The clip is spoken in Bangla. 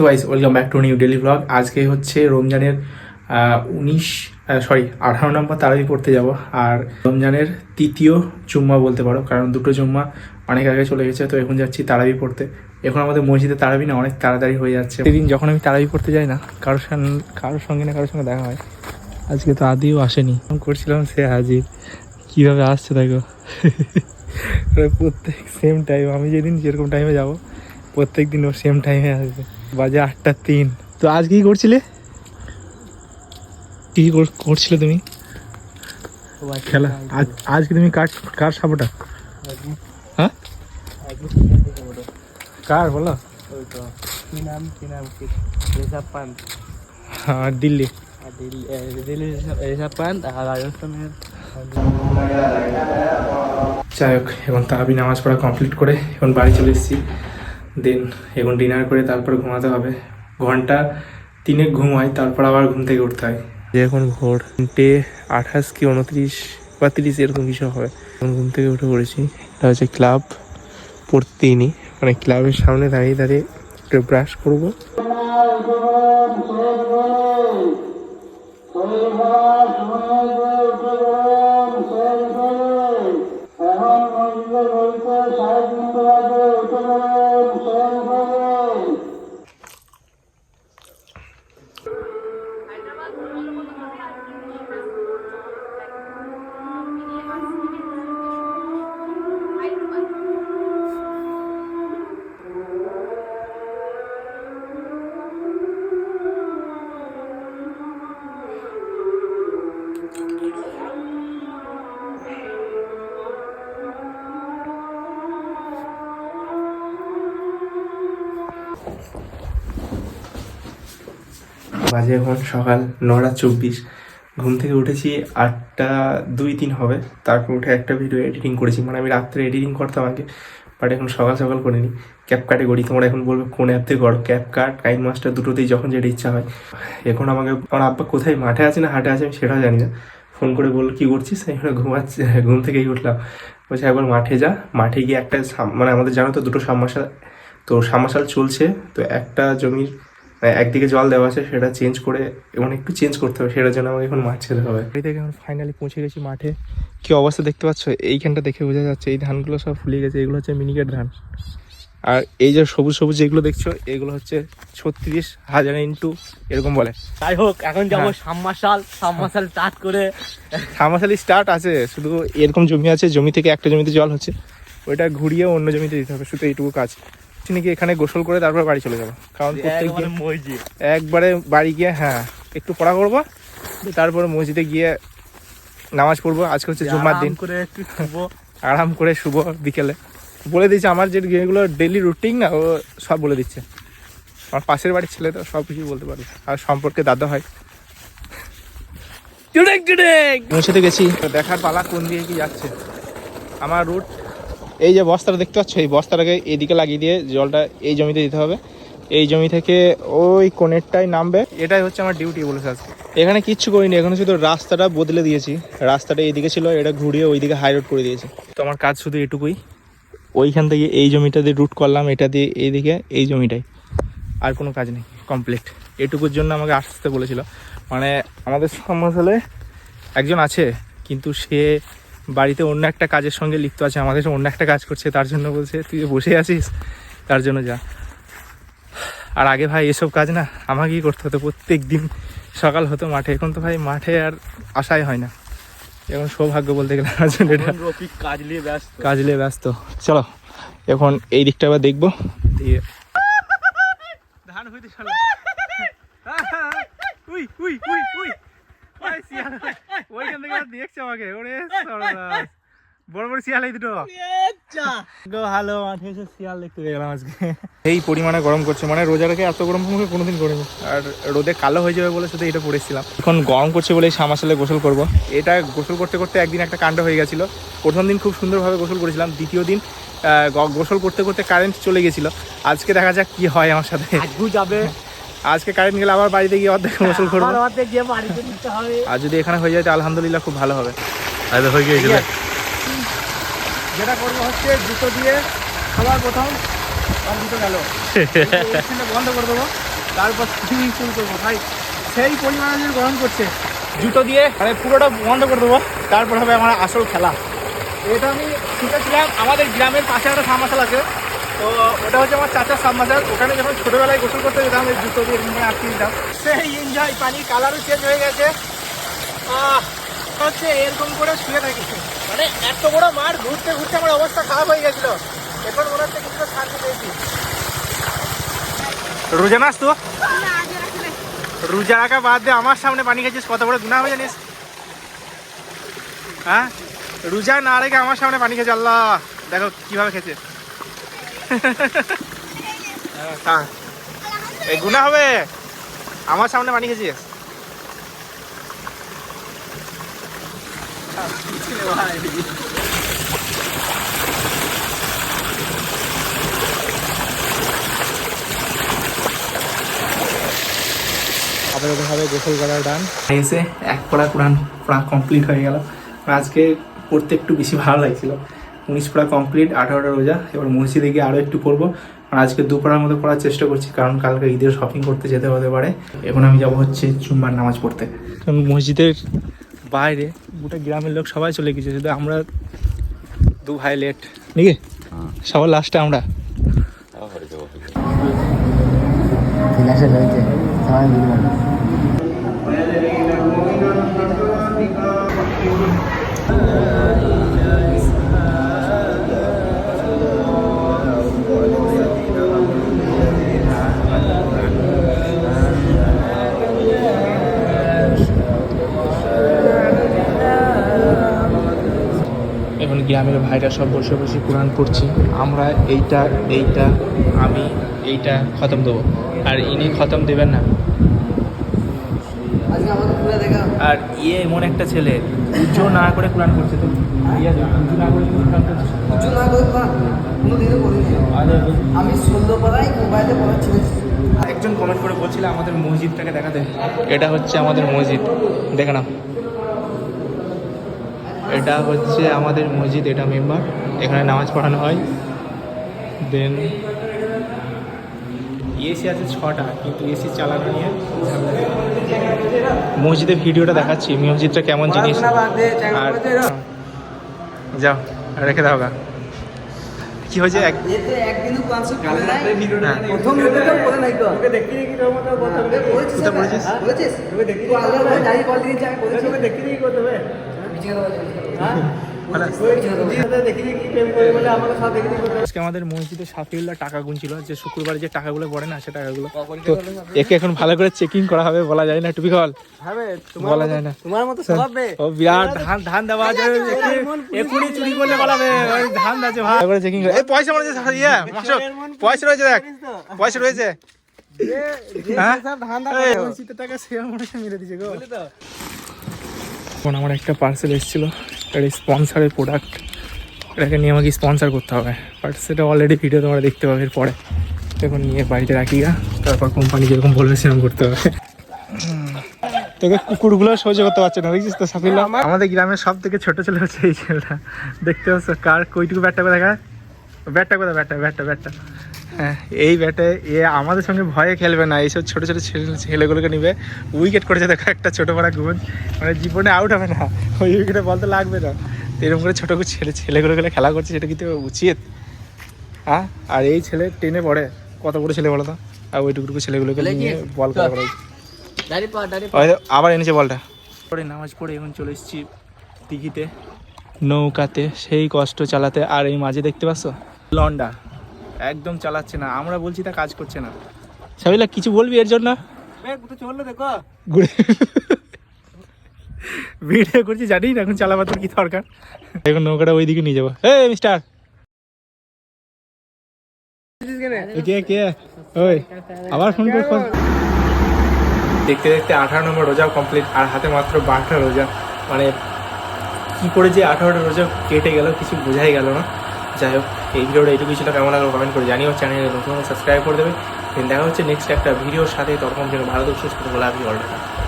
তো guys welcome back to new daily vlog আজকে হচ্ছে রমজানের উনিশ সরি আঠারো নম্বর তারাবি পড়তে যাব। আর রমজানের তৃতীয় জুম্মা বলতে পারো, কারণ দুটো জুম্মা অনেক আগে চলে গেছে, তো এখন যাচ্ছি তারাবি পড়তে। এখন আমাদের মসজিদে তারাবি না, অনেক তাড়াতাড়ি হয়ে যাচ্ছে। সেদিন যখন আমি তারাবি পড়তে যাই না, কারোর সঙ্গে কারোর সঙ্গে না কারোর সঙ্গে দেখা হয়। আজকে তো আদিও আসেনি। করছিলাম সে হাজির। কীভাবে আসছে দেখো? প্রত্যেক সেম টাইম আমি যেদিন যেরকম টাইমে যাব, প্রত্যেক দিন ওর সেম টাইমে আসবে। বাজে আটটা তিন। তো আজ কি করছিলে? কি কর- করছিলে তুমি? খেলা। আজ তুমি কার কার সাপোর্টার? হ্যাঁ? কার বলো? হ্যাঁ দিল্লি। যাই হোক এবং তারাবি নামাজ পড়া কমপ্লিট করে এখন বাড়ি চলে এসেছি। দেন এখন ডিনার করে তারপর ঘুমাতে হবে। ঘণ্টা তিনে ঘুম হয় তারপর আবার ঘুম থেকে উঠতে হয়। যে এখন ভোর তিনটে আঠাশ কি উনত্রিশ বা তিরিশ এরকম কিছু হবে। এখন ঘুম থেকে উঠে পড়েছি। এটা হচ্ছে ক্লাব পড়তেইনি মানে ক্লাবের সামনে দাঁড়িয়ে দাঁড়িয়ে একটু ব্রাশ করব। বাজে এখন সকাল নটা চব্বিশ। ঘুম থেকে উঠেছি আটটা দুই তিন হবে। তারপর উঠে একটা ভিডিও এডিটিং করেছি। মানে আমি রাত্রে এডিটিং করতাম আগে বাট এখন সকাল সকাল করিনি। ক্যাপ কাটে করি তোমরা এখন বলবে কোন অ্যাপ থেকে করো? ক্যাপ কাট কাইন মাস্টার দুটোতেই যখন যেটা ইচ্ছা হয়। এখন আমাকে আমার আব্বা কোথায় মাঠে আছে না হাটে আছে আমি সেটাও জানি না। ফোন করে বলল কী করছিস? বললাম, ঘুমাচ্ছি। ঘুম থেকেই উঠলাম। বলছে একবার মাঠে যা। মাঠে গিয়ে একটা মানে আমাদের জানো তো দুটো সাবমার্শাল তো সাবমার্শাল চলছে। তো একটা জমির মানে একদিকে জল দেওয়া আছে সেটা চেঞ্জ করে মানে একটু চেঞ্জ করতে হবে সেটার জন্য আমাকে এখন মাঠ ছেড়ে হবে। বাড়ি থেকে এখন ফাইনালি পৌঁছে গেছি মাঠে। কি অবস্থা দেখতে পাচ্ছ? এইখানটা দেখে বোঝা যাচ্ছে এই ধানগুলো সব ফুলে গেছে এগুলো হচ্ছে মিনিকেট ধান। আর এই যে সবুজ সবুজ যেগুলো দেখছ এগুলো হচ্ছে ছত্রিশ হাজার ইন্টু এরকম বলে। যাই হোক এখন যাব হ্যাঁ। সাম্মাসাল সাম্মাসাল টাচ করে। থামাশালি স্টার্ট আছে শুধু এরকম জমি আছে জমি থেকে একটা জমিতে জল হচ্ছে ওইটা ঘুরিয়ে অন্য জমিতে দিতে হবে শুধু এইটুকু কাজ। নাকি এখানে গোসল করে তারপর বাড়ি চলে যাব। কারণ একবারে মসজিদ। একবারে বাড়ি গিয়ে হ্যাঁ একটু পড়া করব তারপরে মসজিদে গিয়ে নামাজ পড়ব। আজকে হচ্ছে জুম্মার দিন। করে একটু আরাম করে শুভ বিকেলে। বলে দিচ্ছে আমার যে যেগুলো ডেলি রুটিন না ও সব বলে দিচ্ছে। আমার পাশের বাড়ির ছেলে তো সব কিছু বলতে পারবে। আর সম্পর্কে দাদা হয়। গেছি। দেখার পালা কোন দিকে কি যাচ্ছে? আমার রুট এই যে বস্তাটা দেখতে পাচ্ছ এই বস্তাটাকে এদিকে লাগিয়ে দিয়ে জলটা এই জমিতে দিতে হবে। এই জমি থেকে ওই কোণেরটাই নামবে। এটাই হচ্ছে আমার ডিউটি বলেছে আজকে। এখানে কিচ্ছু করিনি এখানে শুধু রাস্তাটা বদলে দিয়েছি। রাস্তাটা এইদিকে ছিল এটা ঘুরিয়ে ওইদিকে হাই রোড করে দিয়েছি। তো আমার কাজ শুধু এটুকুই? ওইখান থেকে এই জমিটা দিয়ে রুট করলাম এটা দিয়ে এইদিকে এই জমিটাই। আর কোনো কাজ নেই কমপ্লিট এটুকুর জন্য আমাকে আসতে বলেছিল। মানে আমাদের সমস্যালে একজন আছে কিন্তু সে বাড়িতে অন্য একটা কাজের সঙ্গে লিপ্ত আছে আমাদের অন্য একটা কাজ করছে তার জন্য বলছে তুই বসে আছিস তার জন্য যা। আর আগে ভাই এসব কাজ না আমাকেই করতে হতো প্রত্যেক দিন সকাল হতো মাঠে এখন তো ভাই মাঠে আর আশাই হয় না। এখন সৌভাগ্য বলতে গেলে আমার জন্য এটা কাজ নিয়ে ব্যস্ত। কাজ নিয়ে ব্যস্ত। চলো এখন এই দিকটা আবার দেখব। দিয়ে। ধান হইতে চলো উই উই উই উই। ওইখান থেকে দেখছে আমাকে। ওরে সর্বনাশ। বড় বড় শিয়াল এই দুটো। গো মাঠে এসে শিয়াল দেখতে গেলাম আজকে। এই পরিমাণে গরম করছে মানে রোজাটাকে এত গরম মুখে কোনোদিন করিনি আর রোদে কালো হয়ে যাবে বলে শুধু এটা পড়েছিলাম। এখন গরম করছে বলে সামাশালে গোসল করব। এটা গোসল করতে করতে একদিন একটা কাণ্ড হয়ে গেছিল। প্রথম দিন খুব সুন্দরভাবে গোসল করেছিলাম। দ্বিতীয় দিন আহ, গোসল করতে করতে কারেন্ট চলে গেছিল। আজকে দেখা যাক কি হয় আমার সাথে। যাবে। আজকে কারেন্ট গেলে আবার বাড়িতে গিয়ে অর্ধেক গোসল করব। আর যদি এখানে হয়ে যায় আলহামদুলিল্লাহ খুব ভালো হবে। হয়ে গিয়েছিল যেটা করব হচ্ছে জুতো দিয়ে সবার প্রথম আর জুতো গেল। বন্ধ করে দেবো তারপর সুইমিং পুল করব। ভাই সেই পরিমাণে যে গরম করছে জুতো দিয়ে মানে পুরোটা বন্ধ করে দেবো তারপর হবে আমার আসল খেলা। এটা আমি শিখেছিলাম আমাদের গ্রামের পাশে একটা সাবমার্শাল আছে তো ওটা হচ্ছে আমার চাচার সাবমার্শাল ওখানে যখন ছোটোবেলায় গোসল করতে যেতাম, এই জুতো দিয়ে নিয়ে আটকে দিতাম। সেই এনজয় পানির কালারও চেঞ্জ হয়ে গেছে। হচ্ছে এরকম করে শুয়ে থাকি। মানে এত বড় মাঠ, ঘুরতে ঘুরতে আমার অবস্থা খারাপ হয়ে গেছিল। এখন মনে হচ্ছে কিছু শান্তি পেয়েছি রোজা নাস তো? রোজা রাখা বাদ দিয়ে আমার সামনে পানি খেয়েছিস, কত বড় গুণা হবে জানিস? হ্যাঁ? রোজা না রেখে আমার সামনে পানি খেয়েছে, আল্লাহ। দেখো কীভাবে খেয়েছে। এই গুণা হবে। আমার সামনে গোসল করার ডান। এসে এক পড়া কোরআন পড়া কমপ্লিট হয়ে গেল। আজকে পড়তে একটু বেশি ভালো লাগছিল। উনিশ পড়া কমপ্লিট আঠারোটা রোজা এবার মসজিদে গিয়ে আরও একটু পড়ব আর আজকে দু পড়ার মতো পড়ার চেষ্টা করছি কারণ কালকে ঈদের শপিং করতে যেতে হতে পারে। এখন আমি যাব হচ্ছে জুম্মার নামাজ পড়তে। মসজিদের বাইরে গোটা গ্রামের লোক সবাই চলে গেছে শুধু আমরা দু ভাই লেট নাকি? সবার লাস্টে আমরা। গ্রামের ভাইরা সব বসে বসে কোরআন পড়ছি। আমরা এইটা এইটা আমি এইটা খতম দেবো। আর ইনি খতম দেবেন না। আর ইয়ে এমন একটা ছেলে পুজো না করে কোরআন করছে তো। আমি মোবাইলে একজন কমেন্ট করে বলছিল আমাদের মসজিদটাকে দেখাতে। এটা হচ্ছে আমাদের মসজিদ। দেখে নাও। এটা হচ্ছে আমাদের মসজিদ এটা মেম্বার। এখানে নামাজ পড়ানো হয়। দেন এসি আছে ছটা কিন্তু এসি চালানো নিয়ে মসজিদের ভিডিওটা দেখাচ্ছি মসজিদটা কেমন জিনিস। আর যাও রেখে দাও গা। কি হয়েছে? এক। প্রথম আজকে আমাদের মসজিদে সাফিউল্লাহ টাকা গুনছিল যে শুক্রবারে যে টাকাগুলো পড়ে না সে টাকাগুলো। তো একে এখন ভালো করে চেকিং করা হবে বলা যায় না টুপি কল বলা যায় না। তোমার মতো ও বিরাট ধান ধান দেওয়া আছে এক্ষুনি চুরি করলে পালাবে ওই ধান আছে ভাই। করে চেকিং করে। এই পয়সা মনে হচ্ছে ইয়ে পয়সা রয়েছে দেখ। পয়সা রয়েছে। হ্যাঁ? টাকা সে মেরে দিছে গো। আমার একটা পার্সেল এসেছিল। এটা স্পন্সারের প্রোডাক্ট এটাকে নিয়ে আমাকে স্পন্সার করতে হবে। বাট সেটা অলরেডি ভিডিও তোমরা দেখতে পাবে পরে এখন নিয়ে বাড়িতে রাখি গা তারপর কোম্পানি যেরকম বলবে সেরকম করতে হবে। তোকে কুকুরগুলো সহ্য করতে পারছে না দেখছিস তো সাফিল্লা আমাদের গ্রামের সব থেকে ছোট ছেলে হচ্ছে এই ছেলেটা। দেখতে পাচ্ছ কার কইটুকু ব্যাটটা করে দেখা? ব্যাটটা কোথায় ব্যাটটা ব্যাটটা ব্যাটটা। হ্যাঁ এই ব্যাটে এ আমাদের সঙ্গে ভয়ে খেলবে না। এইসব ছোটো ছোটো ছেলে- ছেলেগুলোকে নিবে। উইকেট করেছে দেখো একটা ছোটো পাড়া গুণ। মানে জীবনে আউট হবে না। ওই উইকেটে বলতে লাগবে না। তো এরকম করে ছোট ছেলে ছেলেগুলো গেলে খেলা করছে সেটা কিন্তু উচিত? হ্যাঁ? আর এই ছেলে টেনে পড়ে। কত বড় ছেলে বলো তো? আর ওইটুকু ছেলেগুলোকে নিয়ে বল করা করা তো আবার এনেছে বলটা পরে নামাজ পড়ে এখন চলে এসেছি দিঘিতে। নৌকাতে সেই কষ্ট চালাতে। আর এই মাঝে দেখতে পাচ্ছ? লন্ডা। একদম চালাচ্ছে না। আমরা বলছি তা কাজ করছে না। সাবিলা কিছু বলবি এর জন্য? ভিডিও করছি জানি না এখন চালাবার তোর কি দরকার? এখন নৌকাটা ওইদিকে নিয়ে যাব। এই মিস্টার কে কে? ওই আবার ফোন করে দেখতে দেখতে আঠারো নম্বর রোজাও কমপ্লিট আর হাতে মাত্র বারোটা রোজা। মানে কি করে যে আঠারোটা রোজা কেটে গেল কিছু বোঝাই গেল না। যাই হোক, এই ভিডিওটা এইটুকুই ছিল। কেমন লাগল কমেন্ট করে জানিও। চ্যানেলে নতুন সাবস্ক্রাইব করে দেবে। দেখা হচ্ছে নেক্সট একটা ভিডিওর সাথে। তখন যেন ভালো সুস্থ আমি অলরেডি